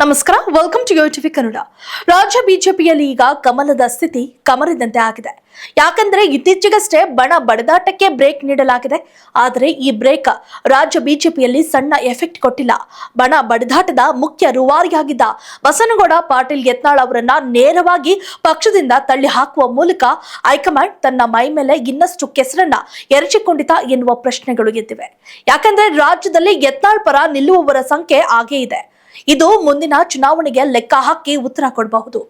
ನಮಸ್ಕಾರ welcome to ಯೋಟಿವಿ Kannada. ರಾಜ್ಯ ಬಿಜೆಪಿಯಲ್ಲಿ ಈಗ ಕಮಲದ ಸ್ಥಿತಿ ಕಮರಿದಂತೆ ಆಗಿದೆ. ಯಾಕಂದ್ರೆ ಇತ್ತೀಚೆಗಷ್ಟೇ ಬಣ ಬಡದಾಟಕ್ಕೆ ಬ್ರೇಕ್ ನೀಡಲಾಗಿದೆ. ಆದರೆ ಈ ಬ್ರೇಕ್ ರಾಜ್ಯ ಬಿಜೆಪಿಯಲ್ಲಿ ಸಣ್ಣ ಎಫೆಕ್ಟ್ ಕೊಟ್ಟಿಲ್ಲ. ಬಣ ಬಡದಾಟದ ಮುಖ್ಯ ರುವಾರಿಯಾಗಿದ್ದ ಬಸನಗೌಡ ಪಾಟೀಲ್ ಯತ್ನಾಳ್ ಅವರನ್ನ ನೇರವಾಗಿ ಪಕ್ಷದಿಂದ ತಳ್ಳಿ ಹಾಕುವ ಮೂಲಕ ಹೈಕಮಾಂಡ್ ತನ್ನ ಮೈ ಮೇಲೆ ಇನ್ನಷ್ಟು ಕೆಸರನ್ನ ಎರಚಿಕೊಂಡಿತ ಎನ್ನುವ ಪ್ರಶ್ನೆಗಳು ಎದ್ದಿವೆ. ಯಾಕಂದ್ರೆ ರಾಜ್ಯದಲ್ಲಿ ಯತ್ನಾಳ್ ಪರ ನಿಲ್ಲುವವರ ಸಂಖ್ಯೆ ಹಾಗೇ ಇದೆ. ಇದು ಮುಂದಿನ ಚುನಾವಣೆಗೆ ಲೆಕ್ಕ ಹಾಕಿ ಉತ್ತರ ಕೊಡಬಹುದು.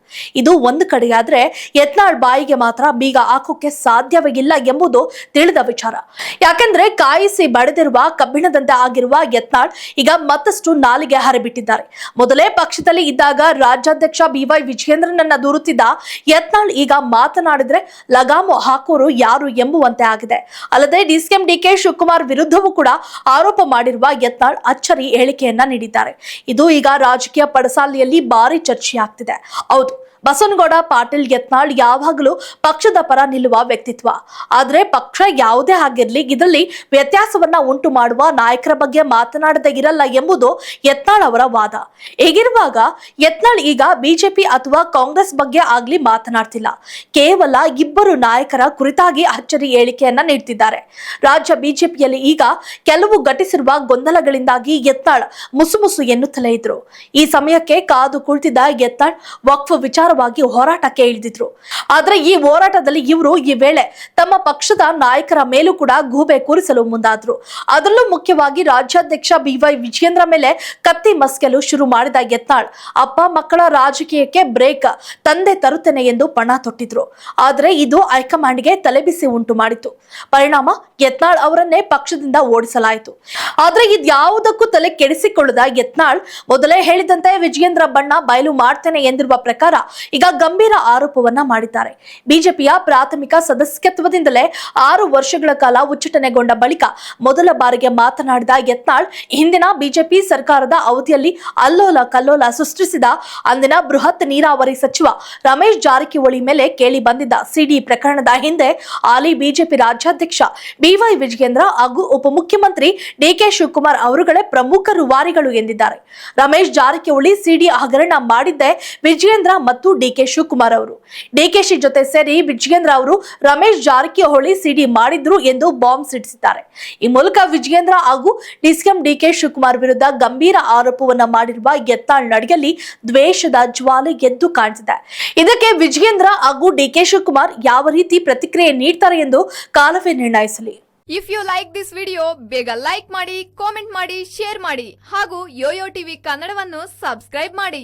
ಇದು ಒಂದು ಕಡೆಯಾದ್ರೆ ಯತ್ನಾಳ್ ಬಾಯಿಗೆ ಮಾತ್ರ ಬೀಗ ಹಾಕೋಕೆ ಸಾಧ್ಯವೇ ಇಲ್ಲ ಎಂಬುದು ತಿಳಿದ ವಿಚಾರ. ಯಾಕೆಂದ್ರೆ ಕಾಯಿಸಿ ಬಡಿದಿರುವ ಕಬ್ಬಿಣದಂತೆ ಆಗಿರುವ ಯತ್ನಾಳ್ ಈಗ ಮತ್ತಷ್ಟು ನಾಲಿಗೆ ಹರಿಬಿಟ್ಟಿದ್ದಾರೆ. ಮೊದಲೇ ಪಕ್ಷದಲ್ಲಿ ಇದ್ದಾಗ ರಾಜ್ಯಾಧ್ಯಕ್ಷ ಬಿವೈ ವಿಜಯೇಂದ್ರನನ್ನ ದೂರುತ್ತಿದ್ದ ಯತ್ನಾಳ್ ಈಗ ಮಾತನಾಡಿದ್ರೆ ಲಗಾಮು ಹಾಕೋರು ಯಾರು ಎಂಬುವಂತೆ ಆಗಿದೆ. ಅಲ್ಲದೆ ಡಿಸಿಎಂ ಡಿಕೆ ಶಿವಕುಮಾರ್ ವಿರುದ್ಧವೂ ಕೂಡ ಆರೋಪ ಮಾಡಿರುವ ಯತ್ನಾಳ್ ಅಚ್ಚರಿ ಹೇಳಿಕೆಯನ್ನ ನೀಡಿದ್ದಾರೆ. ಇದು ಈಗ ರಾಜಕೀಯ ಪಡಸಾಲೆಯಲ್ಲಿ ಭಾರಿ ಚರ್ಚೆಯಾಗ್ತಿದೆ. ಹೌದು ಬಸವನಗೌಡ ಪಾಟೀಲ್ ಯತ್ನಾಳ್ ಯಾವಾಗಲೂ ಪಕ್ಷದ ಪರ ನಿಲ್ಲುವ ವ್ಯಕ್ತಿತ್ವ. ಆದ್ರೆ ಪಕ್ಷ ಯಾವುದೇ ಆಗಿರ್ಲಿ ಇದರಲ್ಲಿ ವ್ಯತ್ಯಾಸವನ್ನ ಉಂಟು ಮಾಡುವ ನಾಯಕರ ಬಗ್ಗೆ ಮಾತನಾಡದೇ ಇರಲ್ಲ ಎಂಬುದು ಯತ್ನಾಳ್ ಅವರ ವಾದ. ಹೀಗಿರುವಾಗ ಯತ್ನಾಳ್ ಈಗ ಬಿಜೆಪಿ ಅಥವಾ ಕಾಂಗ್ರೆಸ್ ಬಗ್ಗೆ ಆಗ್ಲಿ ಮಾತನಾಡ್ತಿಲ್ಲ. ಕೇವಲ ಇಬ್ಬರು ನಾಯಕರ ಕುರಿತಾಗಿ ಅಚ್ಚರಿ ಹೇಳಿಕೆಯನ್ನ ನೀಡ್ತಿದ್ದಾರೆ. ರಾಜ್ಯ ಬಿಜೆಪಿಯಲ್ಲಿ ಈಗ ಕೆಲವು ಘಟಿಸಿರುವ ಗೊಂದಲಗಳಿಂದಾಗಿ ಯತ್ನಾಳ್ ಮುಸುಮುಸು ಎನ್ನುತ್ತಲೇ ಇದ್ರು. ಈ ಸಮಯಕ್ಕೆ ಕಾದು ಕುಳಿತಿದ್ದ ಯತ್ನಾಳ್ ವಕ್ಫ್ ವಿಚಾರವಾಗಿ ಹೋರಾಟಕ್ಕೆ ಇಳಿದಿದ್ರು. ಆದ್ರೆ ಈ ಹೋರಾಟದಲ್ಲಿ ಇವರು ಈ ವೇಳೆ ತಮ್ಮ ಪಕ್ಷದ ನಾಯಕರ ಮೇಲೂ ಕೂಡ ಗೂಬೆ ಕೂರಿಸಲು ಮುಂದಾದ್ರು. ಅದರಲ್ಲೂ ಮುಖ್ಯವಾಗಿ ರಾಜ್ಯಾಧ್ಯಕ್ಷ ಬಿವೈ ವಿಜಯೇಂದ್ರ ಮೇಲೆ ಕತ್ತಿ ಮಸ್ಕೆಲು ಶುರು ಮಾಡಿದ ಯತ್ನಾಳ್ ಅಪ್ಪ ಮಕ್ಕಳ ರಾಜಕೀಯಕ್ಕೆ ಬ್ರೇಕ್, ತಂದೆ ತರುತ್ತೇನೆ ಎಂದು ಪಣ ತೊಟ್ಟಿದ್ರು. ಆದ್ರೆ ಇದು ಹೈಕಮಾಂಡ್ಗೆ ತಲೆಬಿಸಿ ಉಂಟು ಮಾಡಿತು ಪರಿಣಾಮ ಯತ್ನಾಳ್ ಅವರನ್ನೇ ಪಕ್ಷದಿಂದ ಓಡಿಸಲಾಯಿತು. ಆದ್ರೆ ಇದ್ಯಾವುದಕ್ಕೂ ತಲೆ ಕೆಡಿಸಿಕೊಳ್ಳದ ಯತ್ನಾಳ್ ಮೊದಲೇ ಹೇಳಿದಂತೆ ವಿಜಯೇಂದ್ರ ಬಣ್ಣ ಬಯಲು ಮಾಡ್ತೇನೆ ಎಂದಿರುವ ಪ್ರಕಾರ ಈಗ ಗಂಭೀರ ಆರೋಪವನ್ನ ಮಾಡಿದ್ದಾರೆ. ಬಿಜೆಪಿಯ ಪ್ರಾಥಮಿಕ ಸದಸ್ಯತ್ವದಿಂದಲೇ ಆರು ವರ್ಷಗಳ ಕಾಲ ಉಚ್ಚಟನೆಗೊಂಡ ಬಳಿಕ ಮೊದಲ ಬಾರಿಗೆ ಮಾತನಾಡಿದ ಯತ್ನಾಳ್, ಹಿಂದಿನ ಬಿಜೆಪಿ ಸರ್ಕಾರದ ಅವಧಿಯಲ್ಲಿ ಅಲ್ಲೋಲ ಕಲ್ಲೋಲ ಸೃಷ್ಟಿಸಿದ ಅಂದಿನ ಬೃಹತ್ ನೀರಾವರಿ ಸಚಿವ ರಮೇಶ್ ಜಾರಕಿಹೊಳಿ ಮೇಲೆ ಕೇಳಿ ಬಂದಿದ್ದ ಸಿಡಿ ಪ್ರಕರಣದ ಹಿಂದೆ ಹಾಲಿ ಬಿಜೆಪಿ ರಾಜ್ಯಾಧ್ಯಕ್ಷ ಬಿವೈ ವಿಜಯೇಂದ್ರ ಹಾಗೂ ಉಪಮುಖ್ಯಮಂತ್ರಿ ಡಿಕೆ ಶಿವಕುಮಾರ್ ಅವರುಗಳೇ ಪ್ರಮುಖ ರುವಾರಿಗಳು ಎಂದಿದ್ದಾರೆ. ರಮೇಶ್ ಜಾರಕಿಹೊಳಿ ಸಿಡಿ ಹಗರಣ ಮಾಡಿದ್ದೆ ವಿಜಯೇಂದ್ರ ಮತ್ತು ಡಿಕೆ ಶಿವಕುಮಾರ್ ಅವರು. ಡಿಕೆಶಿ ಜೊತೆ ಸೇರಿ ವಿಜಯೇಂದ್ರ ಅವರು ರಮೇಶ್ ಜಾರಕಿಹೊಳಿ ಸಿಡಿ ಮಾಡಿದ್ರು ಎಂದು ಬಾಂಬ್ ಸಿಡಿಸಿದ್ದಾರೆ ಈ ಮೂಲಕ ವಿಜಯೇಂದ್ರ ಹಾಗೂ ಡಿಸಿಎಂ ಡಿಕೆ ಶಿವಕುಮಾರ್ ವಿರುದ್ಧ ಗಂಭೀರ ಆರೋಪವನ್ನ ಮಾಡಿರುವ ಯತ್ನಾಳ್ ನಡಿಯಲ್ಲಿ ದ್ವೇಷದ ಜ್ವಾಲೆ ಎದ್ದು ಕಾಣಿಸಿದೆ. ಇದಕ್ಕೆ ವಿಜಯೇಂದ್ರ ಹಾಗೂ ಡಿಕೆ ಶಿವಕುಮಾರ್ ಯಾವ ರೀತಿ ಪ್ರತಿಕ್ರಿಯೆ ನೀಡ್ತಾರೆ ಎಂದು ಕಾಲವೇ ನಿರ್ಣಯಿಸಲಿ. If you like this video ಬೇಗ ಲೈಕ್ ಮಾಡಿ ಕಾಮೆಂಟ್ ಮಾಡಿ ಶೇರ್ ಮಾಡಿ ಹಾಗೂ ಯೋಯೋ ಟಿವಿ ಕನ್ನಡವನ್ನು ಸಬ್ಸ್ಕ್ರೈಬ್ ಮಾಡಿ.